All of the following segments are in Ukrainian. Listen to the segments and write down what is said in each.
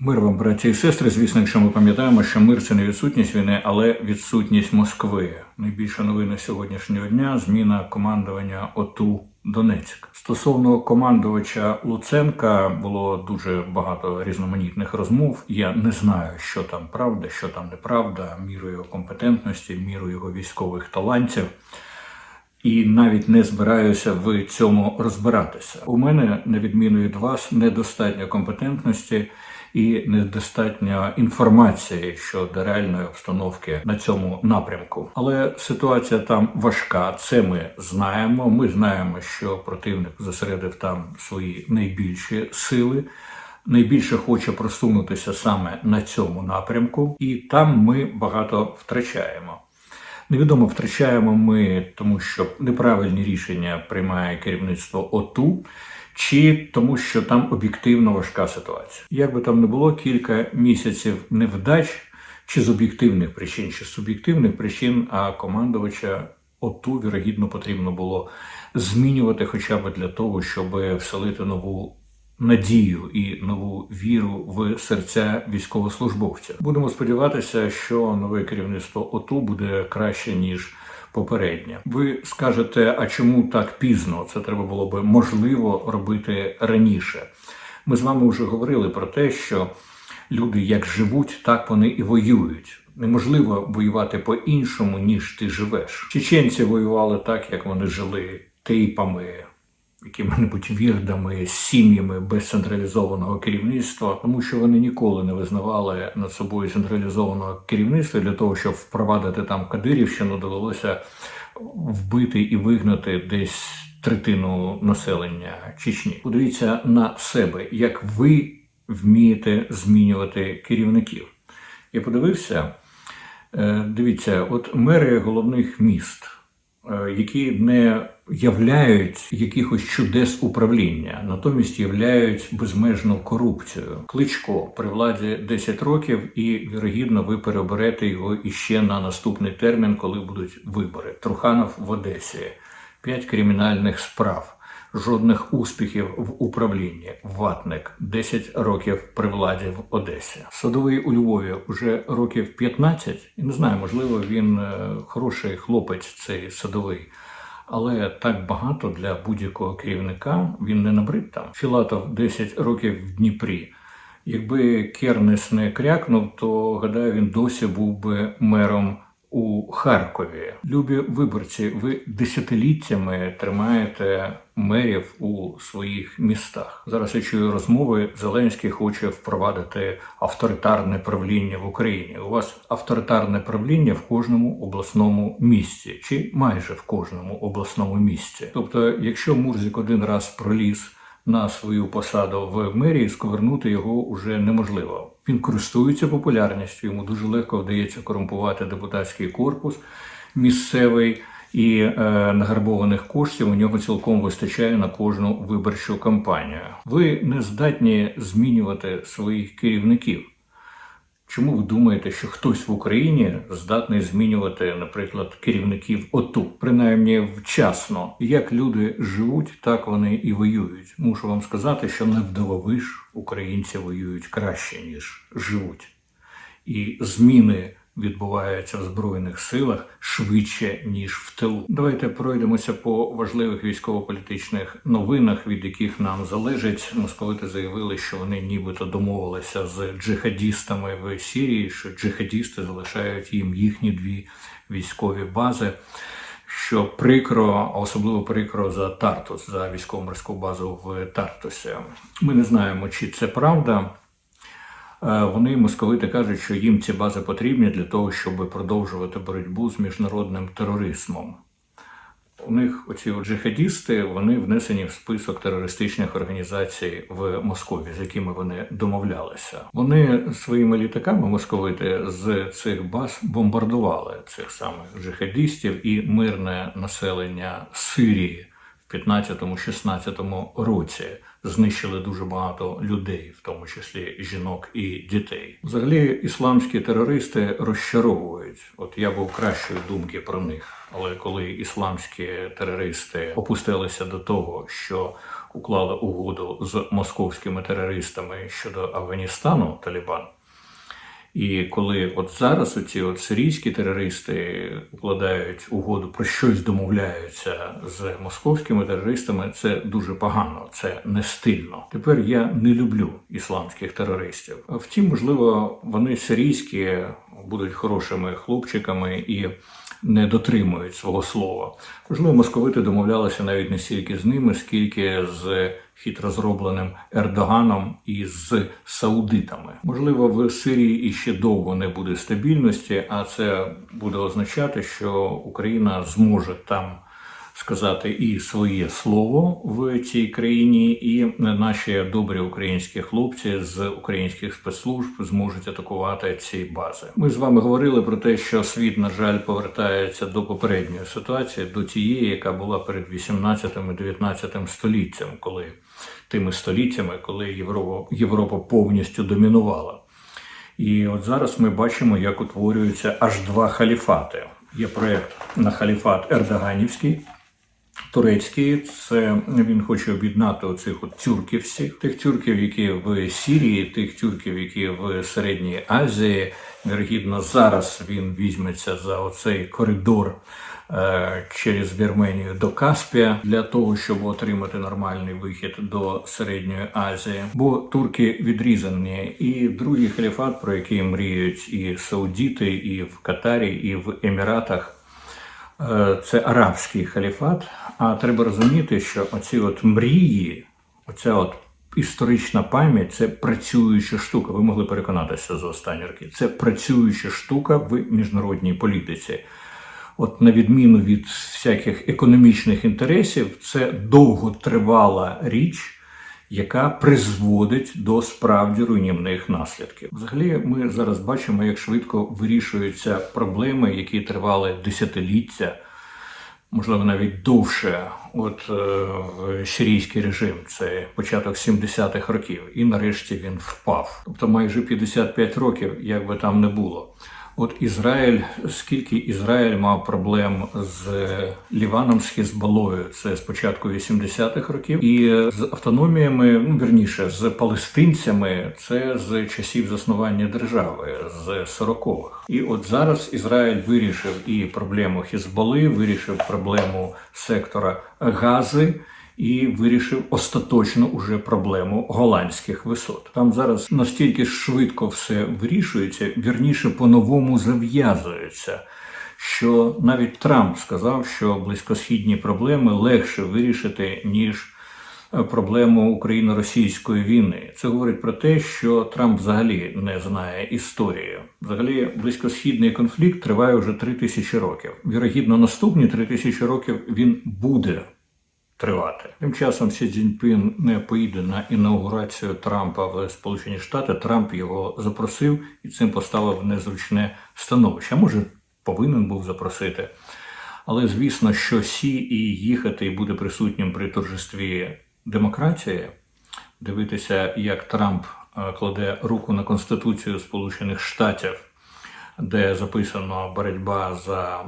Мир вам, браті і сестри. Звісно, якщо ми пам'ятаємо, що мир це не відсутність війни, але відсутність Москви. Найбільша новина сьогоднішнього дня зміна командування ОТУ Донецьк. Стосовно командувача Луценка було дуже багато різноманітних розмов. Я не знаю, що там правда, що там неправда, міру його компетентності, міру його військових талантів. І навіть не збираюся в цьому розбиратися. У мене, на відміну від вас, недостатньо компетентності і недостатньо інформації щодо реальної обстановки на цьому напрямку. Але ситуація там важка. Це ми знаємо. Ми знаємо, що противник зосередив там свої найбільші сили. Найбільше хоче просунутися саме на цьому напрямку, і там ми багато втрачаємо. Невідомо втрачаємо ми, тому що неправильні рішення приймає керівництво ОТУ, чи тому, що там об'єктивно важка ситуація. Як би там не було, кілька місяців невдач, чи з об'єктивних причин, чи з суб'єктивних причин, а командувача ОТУ, вірогідно, потрібно було змінювати, хоча б для того, щоб вселити нову надію і нову віру в серця військовослужбовця. Будемо сподіватися, що нове керівництво ОТУ буде краще ніж. Попереднє, ви скажете, а чому так пізно? Це треба було би можливо робити раніше. Ми з вами вже говорили про те, що люди як живуть, так вони і воюють. Неможливо воювати по-іншому, ніж ти живеш. Чеченці воювали так, як вони жили тейпами, якими-небудь вірдами, сім'ями без централізованого керівництва, тому що вони ніколи не визнавали над собою централізованого керівництва для того, щоб впровадити там Кадирівщину, довелося вбити і вигнати десь третину населення Чечні. Подивіться на себе, як ви вмієте змінювати керівників. Я подивився, е, дивіться, от мери головних міст, е, які не являють якихось чудес управління, натомість являють безмежну корупцію. Кличко при владі 10 років, і вірогідно ви переоберете його іще на наступний термін, коли будуть вибори. Труханов в Одесі, 5 кримінальних справ. Жодних успіхів в управлінні. Ватник 10 років при владі в Одесі. Садовий у Львові вже років 15. І не знаю, можливо, він е, хороший хлопець, цей садовий. Але так багато для будь-якого керівника він не набрид там. Філатов 10 років в Дніпрі. Якби Кернес не крякнув, то гадаю, він досі був би мером у Харкові. Любі виборці, ви десятиліттями тримаєте мерів у своїх містах. Зараз я чую розмови. Зеленський хоче впровадити авторитарне правління в Україні. У вас авторитарне правління в кожному обласному місті, чи майже в кожному обласному місті. Тобто, якщо Мурзик один раз проліз на свою посаду в мерії, сковернути його уже неможливо. Він користується популярністю. Йому дуже легко вдається корумпувати депутатський корпус місцевий і е, нагарбованих коштів у нього цілком вистачає на кожну виборчу кампанію. Ви не здатні змінювати своїх керівників. Чому ви думаєте, що хтось в Україні здатний змінювати, наприклад, керівників ОТУ, принаймні вчасно? Як люди живуть, так вони і воюють. Мушу вам сказати, що не вдововиш українці воюють краще ніж живуть, і зміни відбуваються в збройних силах швидше ніж в тилу. Давайте пройдемося по важливих військово-політичних новинах, від яких нам залежить. Московити заявили, що вони нібито домовилися з джихадістами в Сірії, що джихадісти залишають їм їхні дві військові бази. Що прикро, особливо прикро за Тартус, за військово-морську базу в Тартусі. Ми не знаємо, чи це правда. Е, Вони московити кажуть, що їм ці бази потрібні для того, щоб продовжувати боротьбу з міжнародним тероризмом. У них оці джихадісти вони внесені в список терористичних організацій в Москві, з якими вони домовлялися. Вони своїми літаками московити з цих баз бомбардували цих самих джихадістів і мирне населення Сирії в 15-16 році. Знищили дуже багато людей, в тому числі жінок і дітей. Взагалі, ісламські терористи розчаровують. От я був кращої думки про них. Але коли ісламські терористи опустилися до того, що уклали угоду з московськими терористами щодо Афганістану, Талібан. І коли от зараз оці от сирійські терористи укладають угоду про щось домовляються з московськими терористами, це дуже погано, це не стильно. Тепер я не люблю ісламських терористів. Втім, можливо, вони сирійські будуть хорошими хлопчиками і не дотримують свого слова. Можливо, московити домовлялися навіть не стільки з ними, скільки з хитро зробленим Ердоганом і з саудитами. Можливо, в Сирії іще довго не буде стабільності, а це буде означати, що Україна зможе там сказати і своє слово в цій країні, і наші добрі українські хлопці з українських спецслужб зможуть атакувати ці бази. Ми з вами говорили про те, що світ, на жаль, повертається до попередньої ситуації, до тієї, яка була перед 18 і 19 століттям, коли тими століттями, коли Європа, Європа повністю домінувала. І от зараз ми бачимо, як утворюються аж два халіфати. Є проєкт на халіфат Ердоганівський, турецький. Це він хоче об'єднати оцих от тюрків всіх, тих тюрків, які в Сірії, тих тюрків, які в Середній Азії. Вірогідно, зараз він візьметься за оцей коридор е, через Вірменію до Каспія для того, щоб отримати нормальний вихід до Середньої Азії. Бо турки відрізані, і другий халіфат, про який мріють і саудіти, і в Катарі, і в Еміратах. Е, Це арабський халіфат. А треба розуміти, що оці от мрії, оця от історична пам'ять це працююча штука. Ви могли переконатися за останні роки. Це працююча штука в міжнародній політиці. От на відміну від всяких економічних інтересів, це довготривала річ, яка призводить до справді руйнівних наслідків. Взагалі, ми зараз бачимо, як швидко вирішуються проблеми, які тривали десятиліття можливо, навіть довше, от е, сирійський режим, це початок 70-х років, і нарешті він впав. Тобто майже 55 років, як би там не було. От Ізраїль, скільки Ізраїль мав проблем з Ліваном, з Хізбалою, це з початку 80-х років, і з автономіями, ну верніше, з палестинцями, це з часів заснування держави, з 40-х. І от зараз Ізраїль вирішив і проблему Хізбали, вирішив проблему сектора Гази і вирішив остаточно уже проблему голландських висот. Там зараз настільки швидко все вирішується, вірніше по-новому зав'язується. Що навіть Трамп сказав, що близькосхідні проблеми легше вирішити ніж е, проблему україно-російської війни. Це говорить про те, що Трамп взагалі не знає історії. Взагалі, близькосхідний конфлікт триває вже три тисячі років. Вірогідно, наступні три тисячі років він буде тривати. Тим часом Сі Цзіньпін не поїде на інаугурацію Трампа в Сполучені Штати. Трамп його запросив і цим поставив незручне становище. Може, повинен був запросити. Але звісно, що Сі і їхати і буде присутнім при торжестві демократії, дивитися, як Трамп е, кладе руку на Конституцію Сполучених Штатів, де записано боротьба за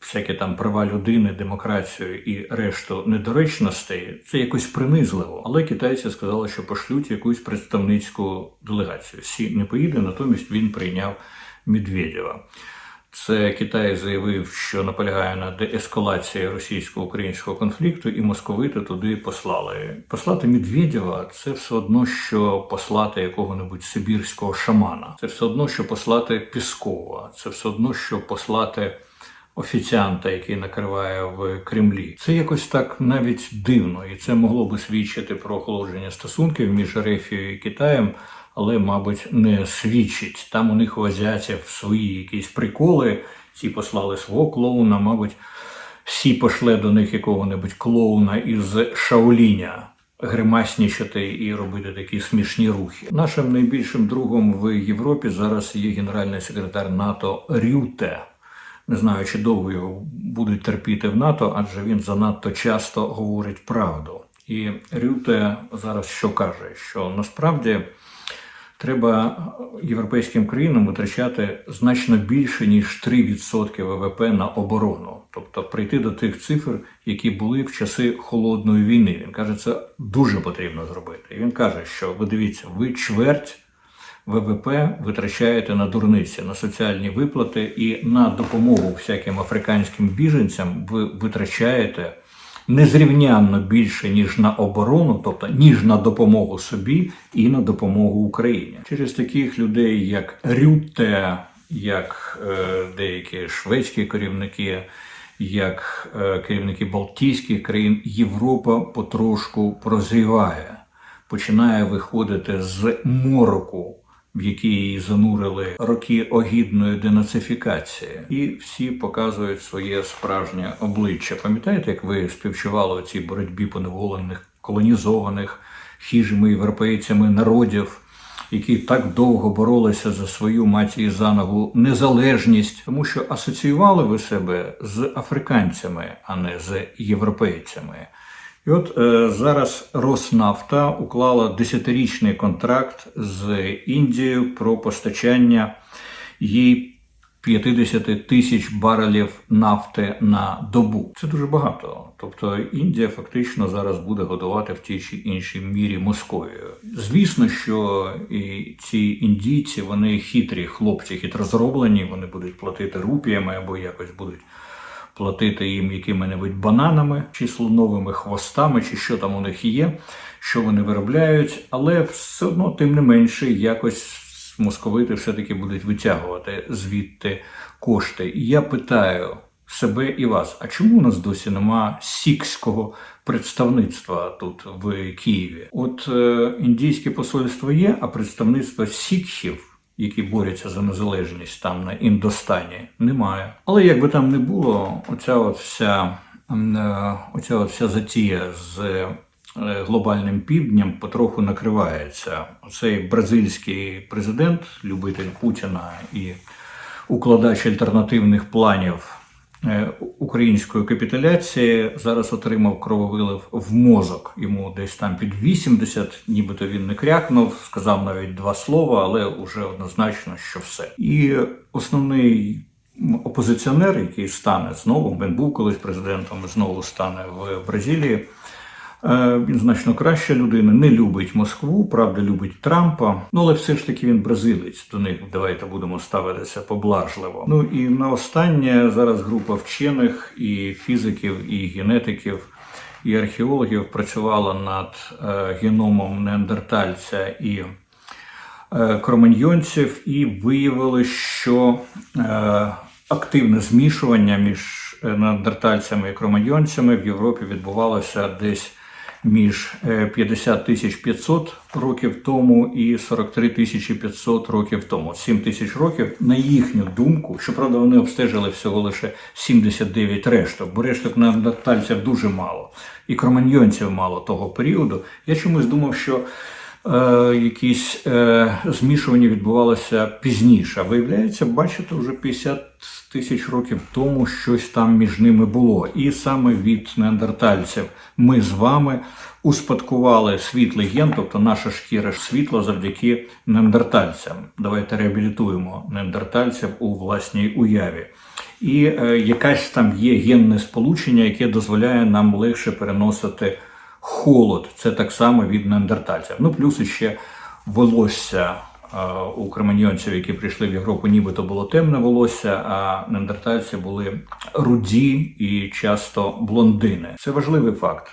всякі там права людини, демократію і решту недоречностей, це якось принизливо. Але китайці сказали, що пошлють якусь представницьку делегацію. Сі не поїде, натомість він прийняв Медведєва. Це Китай заявив, що наполягає на деескалації російсько-українського конфлікту, і московити туди послали. Послати Медведєва – це все одно, що послати якого-небудь сибірського шамана. Це все одно, що послати Піскова. Це все одно, що послати офіціанта, який накриває в Кремлі. Це якось так навіть дивно, і це могло би свідчити про охолодження стосунків між Рефією і Китаєм. Але, мабуть, не свідчить. Там у них у азіатів свої якісь приколи. Ці послали свого клоуна, мабуть, всі пошле до них якого-небудь клоуна із Шаоліня гримаснічати і робити такі смішні рухи. Нашим найбільшим другом в Європі зараз є генеральний секретар НАТО Рюте. Не знаю, чи довго його будуть терпіти в НАТО, адже він занадто часто говорить правду. І Рюте зараз що каже? Що насправді треба європейським країнам витрачати значно більше ніж 3% ВВП на оборону, тобто прийти до тих цифр, які були в часи холодної війни. Він каже, це дуже потрібно зробити. І він каже, що ви дивіться, ви чверть. ВВП витрачаєте на дурниці, на соціальні виплати і на допомогу всяким африканським біженцям ви витрачаєте незрівнянно більше, ніж на оборону, тобто ніж на допомогу собі і на допомогу Україні. Через таких людей, як Рютте, як е, деякі шведські керівники, як е, керівники Балтійських країн, Європа потрошку прозріває, починає виходити з мороку в якій її занурили роки огідної денацифікації, і всі показують своє справжнє обличчя. Пам'ятаєте, як ви співчували у цій боротьбі поневолених, колонізованих хижими європейцями народів? Які так довго боролися за свою матір за ногу незалежність, тому що асоціювали ви себе з африканцями, а не з європейцями. І от е, зараз Роснафта уклала десятирічний контракт з Індією про постачання їй 50 тисяч барелів нафти на добу. Це дуже багато. Тобто Індія фактично зараз буде годувати в тій чи іншій мірі Московію. Звісно, що і ці індійці вони хитрі хлопці, хитро зроблені, вони будуть платити рупіями або якось будуть платити їм якими-небудь бананами чи слоновими хвостами, чи що там у них є, що вони виробляють, але все одно, тим не менше, якось московити все-таки будуть витягувати звідти кошти. І я питаю себе і вас: а чому у нас досі нема сікського представництва тут в Києві? От е, індійське посольство є, а представництво сікхів які борються за незалежність там на Індостані, немає. Але як би там не було, оця от вся, е, оця от вся затія з е, глобальним півднем потроху накривається. Цей бразильський президент, любитель Путіна і укладач альтернативних планів. Е, української капітуляції зараз отримав крововилив в мозок. Йому десь там під 80, нібито він не крякнув, сказав навіть два слова, але вже однозначно, що все. І основний опозиціонер, який стане знову, він був колись президентом, знову стане в Бразилії. Е, він значно краща людина, не любить Москву, правда, любить Трампа. Ну але все ж таки він бразилець. До них давайте будемо ставитися поблажливо. Ну і на останнє зараз група вчених і фізиків, і генетиків. І археологів працювала над е, геномом неандертальця і е, кроманьйонців, і виявили, що активне змішування між неандертальцями і кроманьйонцями в Європі відбувалося десь між 50 е, тисяч 500 років тому і 43 тисячі 500 років тому. 7 тисяч років, на їхню думку, щоправда, вони обстежили всього лише 79 решток, бо решток неандертальців дуже мало, і кроманьйонців мало того періоду. Я чомусь думав, що е, якісь е, змішування відбувалося пізніше. Виявляється, бачите, вже 50 тисяч років тому щось там між ними було. І саме від неандертальців ми з вами успадкували світлий ген, тобто наша шкіра світло завдяки неандертальцям. Давайте реабілітуємо неандертальців у власній уяві. І е, якась там є генне сполучення, яке дозволяє нам легше переносити холод. Це так само від неандертальців. Ну, плюс ще волосся у кроманьйонців, які прийшли в Європу, нібито було темне волосся, а неандертальці були руді і часто блондини. Це важливий факт.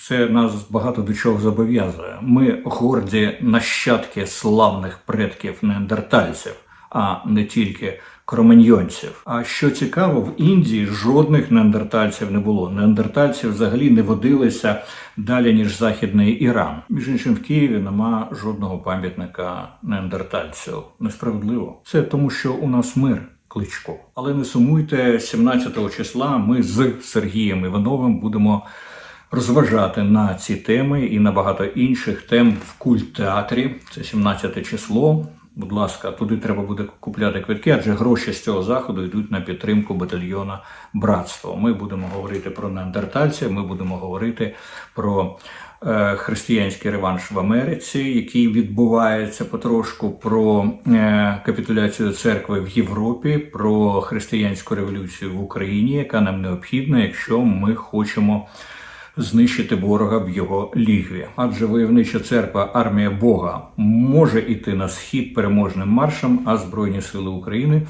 Це нас багато до чого зобов'язує. Ми горді нащадки славних предків неандертальців, а не тільки кроманьйонців. А що цікаво, в Індії жодних неандертальців не було. Неандертальці взагалі не водилися далі ніж західний Іран. Між іншим в Києві нема жодного пам'ятника неандертальців. Несправедливо. Це тому, що у нас мир. Кличко. Але не сумуйте, 17 числа ми з Сергієм Івановим будемо розважати на ці теми і на багато інших тем в культ театрі. Це 17 число. Будь ласка, туди треба буде купляти квитки, адже гроші з цього заходу йдуть на підтримку батальйона Братство. Ми будемо говорити про неандертальців, ми будемо говорити про е, християнський реванш в Америці, який відбувається потрошку, про е, капітуляцію церкви в Європі, про християнську революцію в Україні, яка нам необхідна, якщо ми хочемо знищити ворога в його лігві. Адже войовнича церква, армія Бога може йти на схід переможним маршем, а Збройні сили України,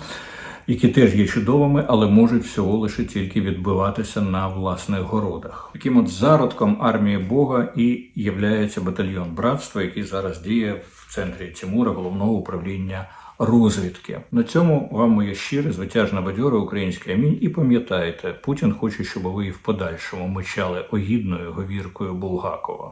які теж є чудовими, але можуть всього лише тільки відбиватися на власних городах. Таким от зародком армії Бога і являється батальйон братства, який зараз діє в центрі Тимура, головного управління розвідки. На цьому вам моє щире, звитяжне бадьоре українське амінь. І пам'ятайте, Путін хоче, щоб ви і в подальшому мечали огідною говіркою Булгакова.